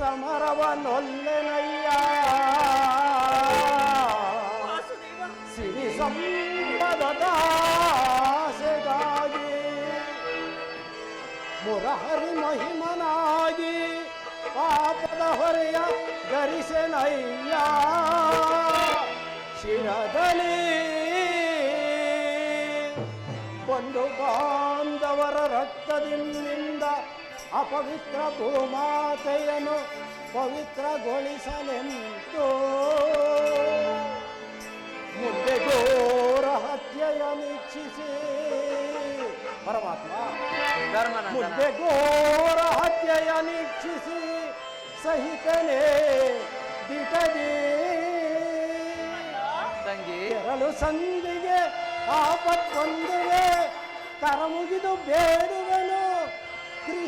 ಸಮರವನ್ನೊಲ್ಲೆನಯ್ಯ ಸಿರಿ ಸಂಪದದ ಆಸೆಗಾಗಿ ಮುರಹರಿ ಮಹಿಮನಾಗಿ ಪಾಪದ ಹೊರೆಯ ಧರಿಸೆನಯ್ಯ ಶಿರದಲ್ಲಿ ಒಂದು ಬಾಂಧವರ ರಕ್ತದಿಂದ ಅಪವಿತ್ರ ಭೂಮಾತೆಯನ್ನು ಪವಿತ್ರಗೊಳಿಸಲೆಂತು ಮುಂದೆ ಘೋರ ಹತ್ಯೆಯ ನಿರೀಕ್ಷಿಸಿ. ಪರಮಾತ್ಮ ಮುಂದೆ ಘೋರ ಹತ್ಯೆಯ ನಿರೀಕ್ಷಿಸಿ ಸಹಿತನೇ ದಿಟದಿ ತಂಗಿ. ಕೆರಳು ಸಂದಿಗೆ ಆಪತ್ತೊಂದಿಗೆ ಕರ ಮುಗಿದು ಬೇಡುವನು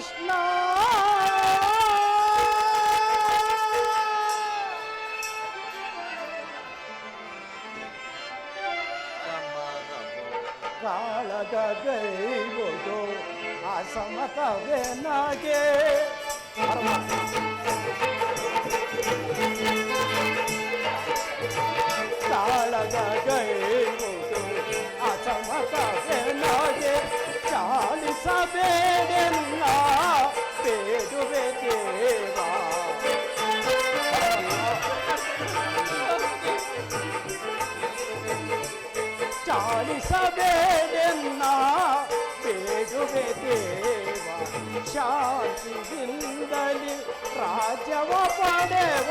ಕೃಷ್ಣ ಕಾಳಗ ಗೈವುದು ಅಸಮತವೇ ನಾಗೆ ಕಾಳಗ ಗೈವುದು ಅಸಮತವೇ ನಾಗೆ ಚಾಲಿಸಬೇಡೆಲ್ಲ ಚಾಲಿಸಬೇಡೆನ್ನ ಬೇಡುವೆ ದೇವ ಶಾಂತಿಯಿಂದಲಿ ರಾಜ್ಯವ ಪಡೆವ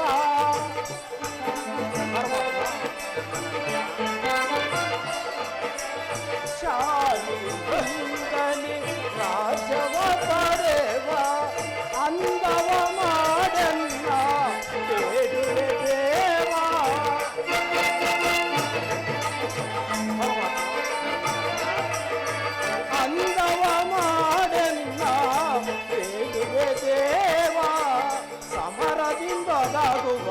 ಸಮರದಿಂದೊದಗುವ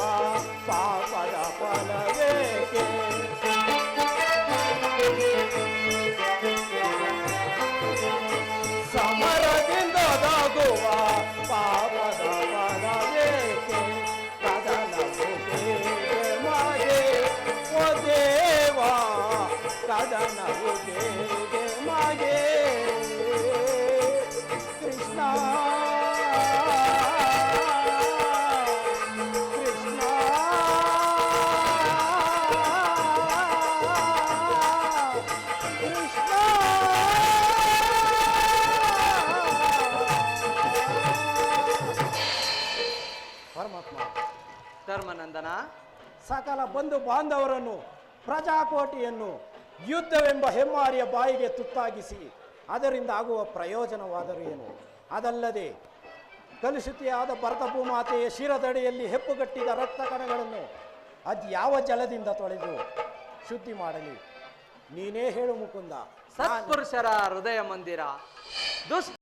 ಪಾಪದ ಫಲವೇಕೆ ಪರಮಾತ್ಮ. ಧರ್ಮನಂದನ. ಸಕಲ ಬಂಧು ಬಾಂಧವರನ್ನು ಪ್ರಜಾಕೋಟಿಯನ್ನು ಯುದ್ಧವೆಂಬ ಹೆಮ್ಮಾರಿಯ ಬಾಯಿಗೆ ತುತ್ತಾಗಿಸಿ ಅದರಿಂದ ಆಗುವ ಪ್ರಯೋಜನವಾದರೂ ಏನು? ಅದಲ್ಲದೆ ಕಲುಷಿತಿಯಾದ ಭರತ ಭೂಮಾತೆಯ ಶಿರದಡಿಯಲ್ಲಿ ಹೆಪ್ಪುಗಟ್ಟಿದ ರಕ್ತ ಕಣಗಳನ್ನು ಅದು ಯಾವ ಜಲದಿಂದ ತೊಳೆದು ಶುದ್ಧಿ ಮಾಡಲಿ? ನೀನೇ ಹೇಳು ಮುಕುಂದ. ಸತ್ಪುರುಷರ ಹೃದಯ ಮಂದಿರ. ದುಷ್ಟ